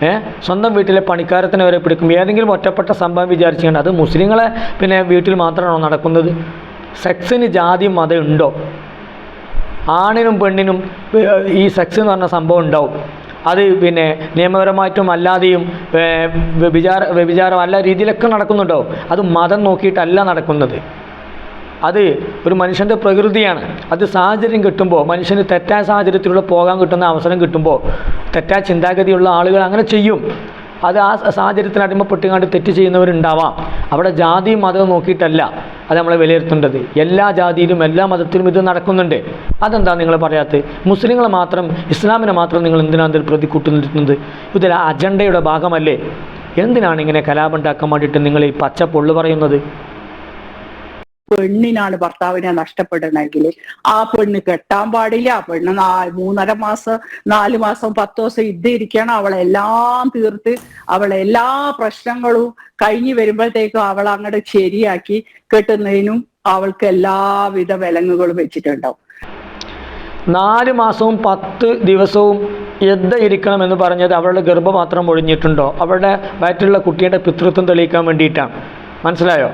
ഏ? സ്വന്തം വീട്ടിലെ പണിക്കാരത്തിനെ വരെ പിടിക്കും. ഏതെങ്കിലും ഒറ്റപ്പെട്ട സംഭവം വിചാരിച്ചുകൊണ്ട് അത് മുസ്ലിങ്ങളെ പിന്നെ വീട്ടിൽ മാത്രമാണോ നടക്കുന്നത്? സെക്സിന് ജാതി മതം ഉണ്ടോ ആണിനും പെണ്ണിനും ഈ സെക്സ് എന്ന് പറഞ്ഞ സംഭവം ഉണ്ടാവും. അത് പിന്നെ നിയമപരമായിട്ടും അല്ലാതെയും വ്യഭിചാര വ്യഭിചാരം അല്ല രീതിയിലൊക്കെ നടക്കുന്നുണ്ടാവും അത് മതം നോക്കിയിട്ടല്ല നടക്കുന്നത്. അത് ഒരു മനുഷ്യന്റെ പ്രകൃതിയാണ്. അത് സാഹചര്യം കിട്ടുമ്പോൾ മനുഷ്യന് തെറ്റായ സാഹചര്യത്തിലൂടെ പോകാൻ കിട്ടുന്ന അവസരം കിട്ടുമ്പോൾ തെറ്റായ ചിന്താഗതിയുള്ള ആളുകൾ അങ്ങനെ ചെയ്യും. അത് ആ സാഹചര്യത്തിന് അടിമപ്പെട്ടുകൊണ്ട് തെറ്റ് ചെയ്യുന്നവരുണ്ടാവാം. അവിടെ ജാതി മതവും നോക്കിയിട്ടല്ല അത് നമ്മളെ വിലയിരുത്തേണ്ടത്. എല്ലാ ജാതിയിലും എല്ലാ മതത്തിലും ഇത് നടക്കുന്നുണ്ട്. അതെന്താ നിങ്ങൾ പറയാത്തത്? മുസ്ലിങ്ങൾ മാത്രം ഇസ്ലാമിനെ മാത്രം നിങ്ങൾ എന്തിനാണ് ഇതിൽ കൂട്ടുന്നിരുന്നത് ഇതിൽ അജണ്ടയുടെ ഭാഗമല്ലേ? എന്തിനാണ് ഇങ്ങനെ കലാപം ഉണ്ടാക്കാൻ വേണ്ടിയിട്ട് നിങ്ങൾ ഈ പച്ച പൊള്ളു പറയുന്നത്? പെണ്ണിനാണ് ഭർത്താവിനെ നഷ്ടപ്പെടണമെങ്കിൽ ആ പെണ്ണ് കെട്ടാൻ പാടില്ല. ആ പെണ്ണ് നാ മൂന്നര മാസം നാല് മാസം പത്ത് ദിവസം ഇത് ഇരിക്കണം അവളെല്ലാം തീർത്ത് അവളെ എല്ലാ പ്രശ്നങ്ങളും കഴിഞ്ഞു വരുമ്പോഴത്തേക്കും അവൾ അങ്ങോട്ട് ശരിയാക്കി കെട്ടുന്നതിനും അവൾക്ക് എല്ലാവിധ വിലങ്ങുകളും വെച്ചിട്ടുണ്ടാവും. നാല് മാസവും പത്ത് ദിവസവും എദ്ദ ഇരിക്കണം എന്ന് പറഞ്ഞത് അവളുടെ ഗർഭപാത്രം ഒഴിഞ്ഞിട്ടുണ്ടോ? അവളുടെ വയറ്റിലുള്ള കുട്ടിയുടെ പിതൃത്വം തെളിയിക്കാൻ വേണ്ടിയിട്ടാണ്. മനസ്സിലായോ?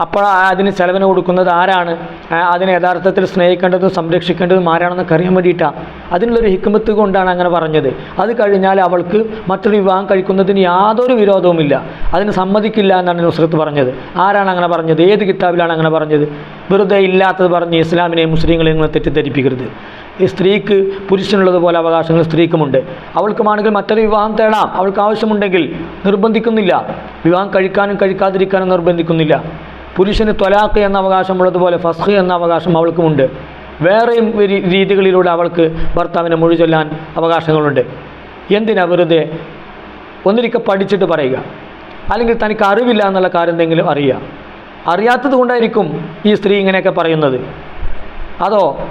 അപ്പോൾ അതിന് ചെലവിന് കൊടുക്കുന്നത് ആരാണ്? അതിനെ യഥാർത്ഥത്തിൽ സ്നേഹിക്കേണ്ടതും സംരക്ഷിക്കേണ്ടതും ആരാണെന്നൊക്കെ അറിയാൻ വേണ്ടിയിട്ടാണ്. അതിനുള്ളൊരു ഹിക്കുമത്ത് കൊണ്ടാണ് അങ്ങനെ പറഞ്ഞത്. അത് കഴിഞ്ഞാൽ അവൾക്ക് മറ്റൊരു വിവാഹം കഴിക്കുന്നതിന് യാതൊരു വിരോധവുമില്ല. അതിന് സമ്മതിക്കില്ല എന്നാണ് നുസ്രത്ത് പറഞ്ഞത്. ആരാണ് അങ്ങനെ പറഞ്ഞത്? ഏത് കിതാബിലാണ് അങ്ങനെ പറഞ്ഞത്? വെറുതെ ഇല്ലാത്തത് പറഞ്ഞ് ഇസ്ലാമിനെയും മുസ്ലിങ്ങളെയും നിങ്ങൾ തെറ്റിദ്ധരിപ്പിക്കരുത്. ഈ സ്ത്രീക്ക് പുരുഷനുള്ളതുപോലെ അവകാശങ്ങൾ സ്ത്രീക്കുമുണ്ട്. അവൾക്കുമാണെങ്കിൽ മറ്റൊരു വിവാഹം തേടാം. അവൾക്ക് ആവശ്യമുണ്ടെങ്കിൽ നിർബന്ധിക്കുന്നില്ല. വിവാഹം കഴിക്കാനും കഴിക്കാതിരിക്കാനും നിർബന്ധിക്കുന്നില്ല. പുരുഷന് ത്വലാഖ് എന്ന അവകാശമുള്ളതുപോലെ ഫസ്ഖ് എന്ന അവകാശം അവൾക്കുമുണ്ട്. വേറെയും രീതികളിലൂടെ അവൾക്ക് ഭർത്താവിനെ മൊഴി അവകാശങ്ങളുണ്ട്. എന്തിനാ വെറുതെ ഒന്നിരിക്കെ പഠിച്ചിട്ട് പറയുക? അല്ലെങ്കിൽ തനിക്ക് അറിവില്ല എന്നുള്ള കാര്യം എന്തെങ്കിലും അറിയുക? അറിയാത്തത് കൊണ്ടായിരിക്കും ഈ സ്ത്രീ ഇങ്ങനെയൊക്കെ പറയുന്നത്. അതോ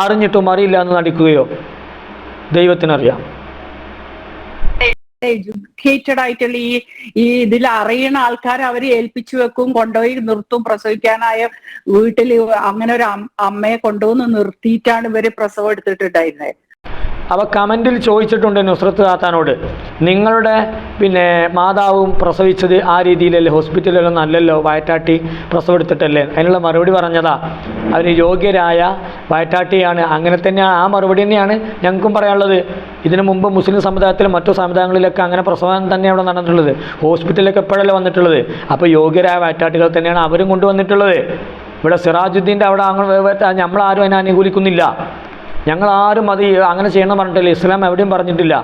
അറിഞ്ഞിട്ടും അറിയില്ല എന്ന് നടിക്കുകയോ ദൈവത്തിനറിയാം. എഡ്യൂക്കേറ്റഡ് ആയിട്ടുള്ള ഈ ഈ ഇതിൽ അറിയുന്ന ആൾക്കാർ അവരെ ഏൽപ്പിച്ചു വെക്കും കൊണ്ടുപോയി നിർത്തും പ്രസവിക്കാനായ വീട്ടിൽ അങ്ങനെ ഒരു അമ്മയെ കൊണ്ടുവന്ന് നിർത്തിയിട്ടാണ് ഇവർ പ്രസവം എടുത്തിട്ടുണ്ടായിരുന്നത്. അവ കമന്റിൽ ചോദിച്ചിട്ടുണ്ട് നുസ്രത്ത് താത്താനോട്. നിങ്ങളുടെ പിന്നെ മാതാവും പ്രസവിച്ചത് ആ രീതിയിലല്ലേ ഹോസ്പിറ്റലിലൊന്നും അല്ലല്ലോ വയറ്റാട്ടി പ്രസവെടുത്തിട്ടല്ലേ? അതിനുള്ള മറുപടി പറഞ്ഞതാ. അവർ യോഗ്യരായ വയറ്റാട്ടിയാണ്. അങ്ങനെ തന്നെയാണ് ആ മറുപടി തന്നെയാണ് ഞങ്ങൾക്കും പറയാനുള്ളത്. ഇതിനു മുമ്പ് മുസ്ലിം സമുദായത്തിലും മറ്റു സമുദായങ്ങളിലൊക്കെ അങ്ങനെ പ്രസവം തന്നെ അവിടെ നടന്നിട്ടുള്ളത്. ഹോസ്പിറ്റലിലൊക്കെ എപ്പോഴല്ലേ വന്നിട്ടുള്ളത്. അപ്പോൾ യോഗ്യരായ വയറ്റാട്ടികൾ തന്നെയാണ് അവരും കൊണ്ടുവന്നിട്ടുള്ളത്. ഇവിടെ സിറാജുദ്ദീന്റെ അവിടെ അങ്ങനെ നമ്മളാരും അതിനെ അനുകൂലിക്കുന്നില്ല. ഞങ്ങൾ ആരും അത് അങ്ങനെ ചെയ്യണം പറഞ്ഞിട്ടില്ല. ഇസ്ലാം എവിടെയും പറഞ്ഞിട്ടില്ല.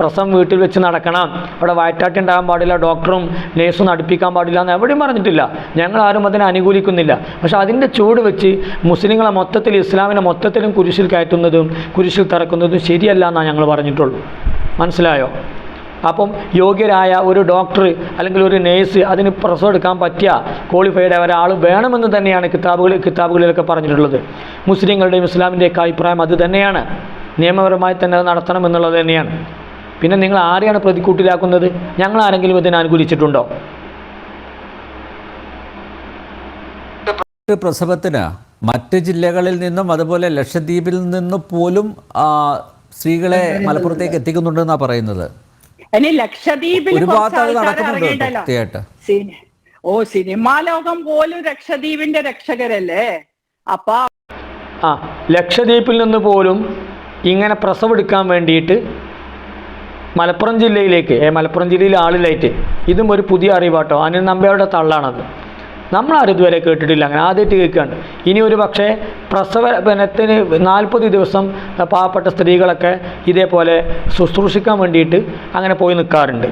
പ്രസവം വീട്ടിൽ വെച്ച് നടക്കണം. അവിടെ വയറ്റാട്ടി ഉണ്ടാകാൻ പാടില്ല. ഡോക്ടറും നേഴ്സും നടിപ്പിക്കാൻ പാടില്ല എന്ന് എവിടെയും പറഞ്ഞിട്ടില്ല. ഞങ്ങൾ ആരും അതിനെ അനുകൂലിക്കുന്നില്ല. പക്ഷെ അതിന്റെ ചൂട് വെച്ച് മുസ്ലിങ്ങളെ മൊത്തത്തിൽ ഇസ്ലാമിനെ മൊത്തത്തിലും കുരിശിൽ കയറ്റുന്നതും കുരിശിൽ തറക്കുന്നതും ശരിയല്ല എന്നാണ് ഞങ്ങൾ പറഞ്ഞിട്ടുള്ളൂ. മനസ്സിലായോ? അപ്പം യോഗ്യരായ ഒരു ഡോക്ടർ അല്ലെങ്കിൽ ഒരു നേഴ്സ് അതിന് പ്രസവം എടുക്കാൻ പറ്റിയ ക്വാളിഫൈഡ് ആയ ഒരാൾ വേണമെന്ന് തന്നെയാണ് കിതാബുകൾ കിതാബുകളിലൊക്കെ പറഞ്ഞിട്ടുള്ളത്. മുസ്ലിങ്ങളുടെയും ഇസ്ലാമിന്റെയൊക്കെ അഭിപ്രായം അത് തന്നെയാണ്. നിയമപരമായി തന്നെ അത് നടത്തണം എന്നുള്ളത് തന്നെയാണ്. പിന്നെ നിങ്ങൾ ആരെയാണ് പ്രതിക്കൂട്ടിലാക്കുന്നത്? ഞങ്ങൾ ആരെങ്കിലും ഇതിനെ അനുകൂലിച്ചിട്ടുണ്ടോ? പ്രസവത്തിന് മറ്റ് ജില്ലകളിൽ നിന്നും അതുപോലെ ലക്ഷദ്വീപിൽ നിന്നും പോലും സ്ത്രീകളെ മലപ്പുറത്തേക്ക് എത്തിക്കുന്നുണ്ടെന്നാണ് പറയുന്നത്. ഇനി ലക്ഷദ്വീപിൽ കുറച്ച് ആൾക്കാർ ഇറങ്ങിയിട്ടല്ലോ ഓ സിനിമാ ലോകം പോലും ലക്ഷദ്വീപിന്റെ രക്ഷകരല്ലേ? അപ്പൊ ആ ലക്ഷദ്വീപിൽ നിന്ന് പോലും ഇങ്ങനെ പ്രസവം എടുക്കാൻ വേണ്ടിയിട്ട് മലപ്പുറം ജില്ലയിലേക്ക് മലപ്പുറം ജില്ലയിലെ ആളിലായിട്ട് ഇതും ഒരു പുതിയ അറിവാട്ടോ. അനിൽ നമ്പയുടെ തള്ളാണത്. നമ്മളാരും ഇതുവരെ കേട്ടിട്ടില്ല. അങ്ങനെ ആദ്യമായിട്ട് കേൾക്കുകയാണ്. ഇനി ഒരു പക്ഷേ പ്രസവനത്തിന് നാൽപ്പത് ദിവസം പാവപ്പെട്ട സ്ത്രീകളൊക്കെ ഇതേപോലെ ശുശ്രൂഷിക്കാൻ വേണ്ടിയിട്ട് അങ്ങനെ പോയി നിൽക്കാറുണ്ട്.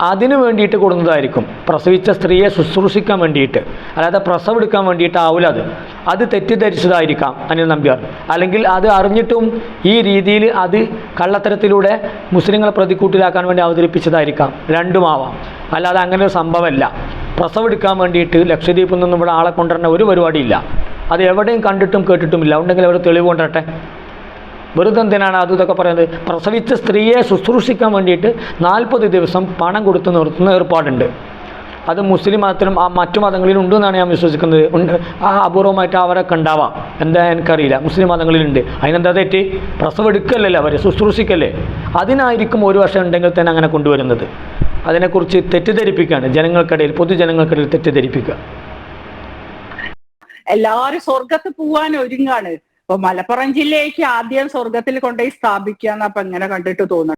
അതിന് വേണ്ടിയിട്ട് കൊടുക്കുന്നതായിരിക്കും. പ്രസവിച്ച സ്ത്രീയെ ശുശ്രൂഷിക്കാൻ വേണ്ടിയിട്ട്. അല്ലാതെ പ്രസവം എടുക്കാൻ വേണ്ടിയിട്ടാവില്ല അത്. അത് തെറ്റിദ്ധരിച്ചതായിരിക്കാം അനിൽ നമ്പ്യാർ. അല്ലെങ്കിൽ അത് അറിഞ്ഞിട്ടും ഈ രീതിയിൽ അത് കള്ളത്തരത്തിലൂടെ മുസ്ലിങ്ങളെ പ്രതിക്കൂട്ടിലാക്കാൻ വേണ്ടി അവതരിപ്പിച്ചതായിരിക്കാം. രണ്ടുമാവാം അല്ലാതെ അങ്ങനെ ഒരു സംഭവമല്ല. പ്രസവം എടുക്കാൻ വേണ്ടിയിട്ട് ലക്ഷദ്വീപിൽ നിന്നും ഇവിടെ ആളെ കൊണ്ടുവരുന്ന ഒരു പരിപാടിയില്ല. അത് എവിടെയും കണ്ടിട്ടും കേട്ടിട്ടുമില്ല ഉണ്ടെങ്കിൽ അവർ തെളിവ് കൊണ്ടട്ടെ വെറുതെ എന്തിനാണ് അത് ഇതൊക്കെ പറയുന്നത്. പ്രസവിച്ച സ്ത്രീയെ ശുശ്രൂഷിക്കാൻ വേണ്ടിയിട്ട് നാൽപ്പത് ദിവസം പണം കൊടുത്ത് നിർത്തുന്ന ഏർപ്പാടുണ്ട്. അത് മുസ്ലിം മതത്തിലും ആ മറ്റു മതങ്ങളിലും ഉണ്ടെന്നാണ് ഞാൻ വിശ്വസിക്കുന്നത്. ഉണ്ട് ആ അപൂർവമായിട്ട് അവരൊക്കെ ഉണ്ടാവാം. എന്താ എനിക്കറിയില്ല. മുസ്ലിം മതങ്ങളിലുണ്ട്. അതിനെന്താ തെറ്റ്? പ്രസവം എടുക്കല്ലല്ലോ അവർ ശുശ്രൂഷിക്കല്ലേ? അതിനായിരിക്കും ഒരു വർഷം ഉണ്ടെങ്കിൽ തന്നെ അങ്ങനെ കൊണ്ടുവരുന്നത്. അതിനെക്കുറിച്ച് തെറ്റിദ്ധരിപ്പിക്കുകയാണ്. ജനങ്ങൾക്കിടയിൽ പൊതുജനങ്ങൾക്കിടയിൽ തെറ്റിദ്ധരിപ്പിക്കുക. എല്ലാവരും സ്വർഗത്ത് പോവാൻ ഒരുങ്ങാണ്. ഇപ്പൊ മലപ്പുറം ജില്ലയ്ക്ക് ആദ്യം സ്വർഗത്തിൽ കൊണ്ടുപോയി സ്ഥാപിക്കുക അപ്പൊ എങ്ങനെ കണ്ടിട്ട് തോന്നുന്നു.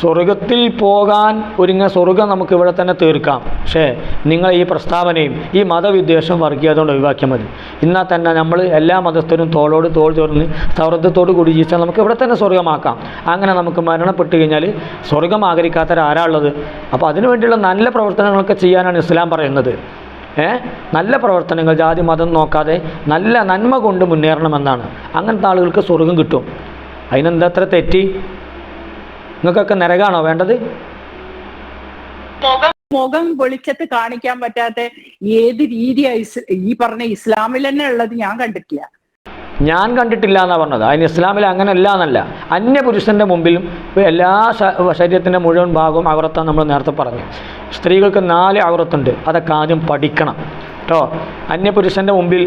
സ്വർഗത്തിൽ പോകാൻ ഒരുങ്ങ സ്വർഗം നമുക്ക് ഇവിടെ തന്നെ തീർക്കാം. പക്ഷേ നിങ്ങൾ ഈ പ്രസ്താവനയും ഈ മതവിദ്വേഷം വർഗീയത കൊണ്ട് ഒഴിവാക്കിയാൽ മതി. എന്നാൽ തന്നെ നമ്മൾ എല്ലാ മതസ്ഥരും തോളോട് തോൾ ചേർന്ന് സൗഹൃദത്തോട് കൂടി ജീവിച്ചാൽ നമുക്ക് ഇവിടെ തന്നെ സ്വർഗമാക്കാം അങ്ങനെ നമുക്ക് മരണപ്പെട്ട് കഴിഞ്ഞാൽ സ്വർഗം ആഗ്രഹിക്കാത്തവരാരാ ഉള്ളത്? അപ്പോൾ അതിനുവേണ്ടിയുള്ള നല്ല പ്രവർത്തനങ്ങളൊക്കെ ചെയ്യാനാണ് ഇസ്ലാം പറയുന്നത്. നല്ല പ്രവർത്തനങ്ങൾ ജാതി മതം നോക്കാതെ നല്ല നന്മ കൊണ്ട് മുന്നേറണമെന്നാണ്. അങ്ങനത്തെ ആളുകൾക്ക് സ്വർഗം കിട്ടും. അതിനെന്താ അത്ര തെറ്റി? നിങ്ങൾക്കൊക്കെ നരകാണോ വേണ്ടത്? മുഖം വെളിച്ചത്ത് കാണിക്കാൻ പറ്റാത്ത ഏത് രീതിയാ ഈ പറഞ്ഞ ഇസ്ലാമിൽ തന്നെ ഉള്ളത് ഞാൻ കണ്ടിട്ടില്ല. ഞാൻ കണ്ടിട്ടില്ല എന്നാണ് പറഞ്ഞത്. അതിന് ഇസ്ലാമിൽ അങ്ങനെയല്ല എന്നല്ല. അന്യപുരുഷന്റെ മുമ്പിലും എല്ലാ ശരീരത്തിന്റെ മുഴുവൻ ഭാഗവും അവറത്താണ് നമ്മൾ നേരത്തെ പറഞ്ഞു. സ്ത്രീകൾക്ക് നാല് അവറത്തുണ്ട് അതൊക്കെ ആദ്യം പഠിക്കണം. കേട്ടോ അന്യപുരുഷന്റെ മുമ്പിൽ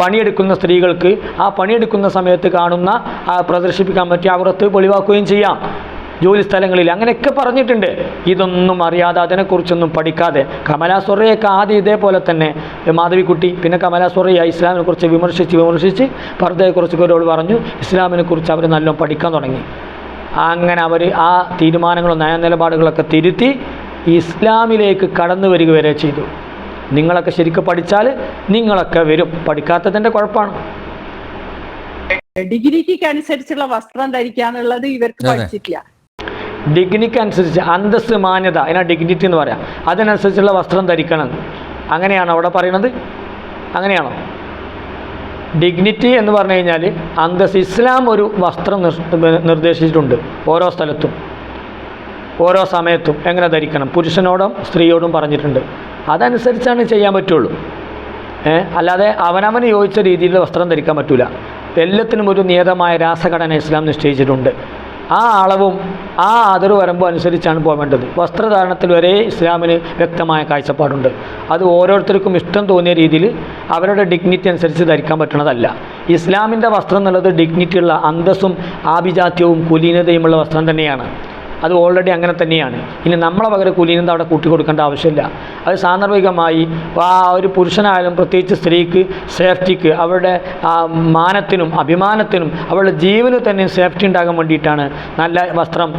പണിയെടുക്കുന്ന സ്ത്രീകൾക്ക് ആ പണിയെടുക്കുന്ന സമയത്ത് കാണുന്ന പ്രദർശിപ്പിക്കാൻ പറ്റിയ അവറത്ത് പൊളിവാക്കുകയും ചെയ്യാം. ജോലി സ്ഥലങ്ങളിൽ അങ്ങനെയൊക്കെ പറഞ്ഞിട്ടുണ്ട്. ഇതൊന്നും അറിയാതെ അതിനെക്കുറിച്ചൊന്നും പഠിക്കാതെ. കമലാ സൊറയൊക്കെ ആദ്യം ഇതേപോലെ തന്നെ മാധവിക്കുട്ടി പിന്നെ കമലാ സൊറയ ഇസ്ലാമിനെക്കുറിച്ച് വിമർശിച്ച് വിമർശിച്ച് പർദ്ദയെക്കുറിച്ചൊക്കെ ഒരാൾ പറഞ്ഞു. ഇസ്ലാമിനെക്കുറിച്ച് അവർ നല്ലോണം പഠിക്കാൻ തുടങ്ങി. അങ്ങനെ അവർ ആ തീരുമാനങ്ങളും നയനിലപാടുകളൊക്കെ തിരുത്തി ഇസ്ലാമിലേക്ക് കടന്നു വരിക വരെ ചെയ്തു. നിങ്ങളൊക്കെ ശരിക്കും പഠിച്ചാൽ നിങ്ങളൊക്കെ വരും. പഠിക്കാത്തതിന്റെ കുഴപ്പമാണ് ഡിഗ്രിക്ക് അനുസരിച്ചുള്ള വസ്ത്രം ധരിക്കാന്നുള്ളത് ഇവർക്ക് പഠിച്ചിട്ടില്ല. ഡിഗ്നിക്ക് അനുസരിച്ച് അന്തസ് മാന്യത അതിനാ ഡിഗ്നിറ്റി എന്ന് പറയാം. അതിനനുസരിച്ചുള്ള വസ്ത്രം ധരിക്കണം. അങ്ങനെയാണോ അവിടെ പറയണത് അങ്ങനെയാണോ? ഡിഗ്നിറ്റി എന്ന് പറഞ്ഞു കഴിഞ്ഞാൽ അന്തസ് ഇസ്ലാം ഒരു വസ്ത്രം നിർദ്ദേശിച്ചിട്ടുണ്ട് ഓരോ സ്ഥലത്തും. ഓരോ സമയത്തും എങ്ങനെ ധരിക്കണം? പുരുഷനോടും സ്ത്രീയോടും പറഞ്ഞിട്ടുണ്ട്. അതനുസരിച്ചാണ് ചെയ്യാൻ പറ്റുള്ളൂ. അല്ലാതെ അവനവന് യോജിച്ച രീതിയിൽ വസ്ത്രം ധരിക്കാൻ പറ്റില്ല എല്ലാത്തിനും ഒരു നിയതമായ രാസഘടന ഇസ്ലാം നിശ്ചയിച്ചിട്ടുണ്ട്. ആ അളവും ആ അതിർ വരമ്പും അനുസരിച്ചാണ് പോകേണ്ടത് വസ്ത്രധാരണത്തിൽ വരെ ഇസ്ലാമിന് വ്യക്തമായ കാഴ്ചപ്പാടുണ്ട്. അത് ഓരോരുത്തർക്കും ഇഷ്ടം തോന്നിയ രീതിയിൽ അവരുടെ ഡിഗ്നിറ്റി അനുസരിച്ച് ധരിക്കാൻ പറ്റുന്നതല്ല ഇസ്ലാമിന്റെ വസ്ത്രം എന്നുള്ളത് ഡിഗ്നിറ്റിയുള്ള അന്തസ്സും ആഭിജാത്യവും കുലീനതയുമുള്ള വസ്ത്രം തന്നെയാണ്. അത് ഓൾറെഡി അങ്ങനെ തന്നെയാണ്. ഇനി നമ്മളെ പകരം കുലീനത അവിടെ കൂട്ടി കൊടുക്കേണ്ട ആവശ്യമില്ല. അത് സാന്ദർഭികമായി ആ ഒരു പുരുഷനായാലും പ്രത്യേകിച്ച് സ്ത്രീക്ക് സേഫ്റ്റിക്ക് അവരുടെ മാനത്തിനും അഭിമാനത്തിനും അവളുടെ ജീവന് തന്നെ സേഫ്റ്റി ഉണ്ടാകാൻ വേണ്ടിയിട്ടാണ് നല്ല വസ്ത്രം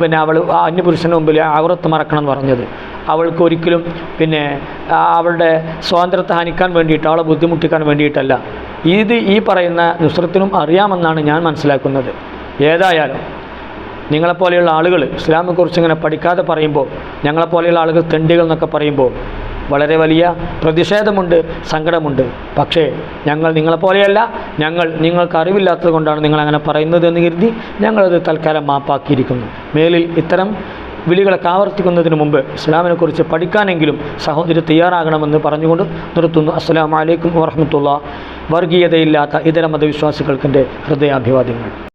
പിന്നെ അവൾ അന്യപുരുഷന് മുമ്പിൽ ആവറത്ത് മറക്കണം എന്ന് പറഞ്ഞത്. അവൾക്ക് ഒരിക്കലും പിന്നെ അവളുടെ സ്വാതന്ത്ര്യത്തെ ഹനിക്കാൻ വേണ്ടിയിട്ട് അവളെ ബുദ്ധിമുട്ടിക്കാൻ വേണ്ടിയിട്ടല്ല. ഇത് ഈ പറയുന്ന നുസ്രത്തിനും അറിയാമെന്നാണ് ഞാൻ മനസ്സിലാക്കുന്നത്. ഏതായാലും നിങ്ങളെപ്പോലെയുള്ള ആളുകൾ ഇസ്ലാമിനെക്കുറിച്ച് ഇങ്ങനെ പഠിക്കാതെ പറയുമ്പോൾ ഞങ്ങളെപ്പോലെയുള്ള ആളുകൾ തെണ്ടികൾ എന്നൊക്കെ പറയുമ്പോൾ വളരെ വലിയ പ്രതിഷേധമുണ്ട് സങ്കടമുണ്ട്. പക്ഷേ ഞങ്ങൾ നിങ്ങളെപ്പോലെയല്ല ഞങ്ങൾ നിങ്ങൾക്ക് അറിവില്ലാത്തത് കൊണ്ടാണ് നിങ്ങളങ്ങനെ പറയുന്നത് എന്ന് കരുതി ഞങ്ങളത് തൽക്കാലം മാപ്പാക്കിയിരിക്കുന്നു. മേലിൽ ഇത്തരം വിളികളൊക്കെ ആവർത്തിക്കുന്നതിന് മുമ്പ് ഇസ്ലാമിനെക്കുറിച്ച് പഠിക്കാനെങ്കിലും സഹോദരി തയ്യാറാകണമെന്ന് പറഞ്ഞുകൊണ്ട് നിർത്തുന്നു. അസ്സാം വലൈക്കും വർഹമത്തുള്ള വർഗീയതയില്ലാത്ത ഇതര മതവിശ്വാസികൾക്കിന്റെ ഹൃദയാഭിവാദ്യങ്ങൾ.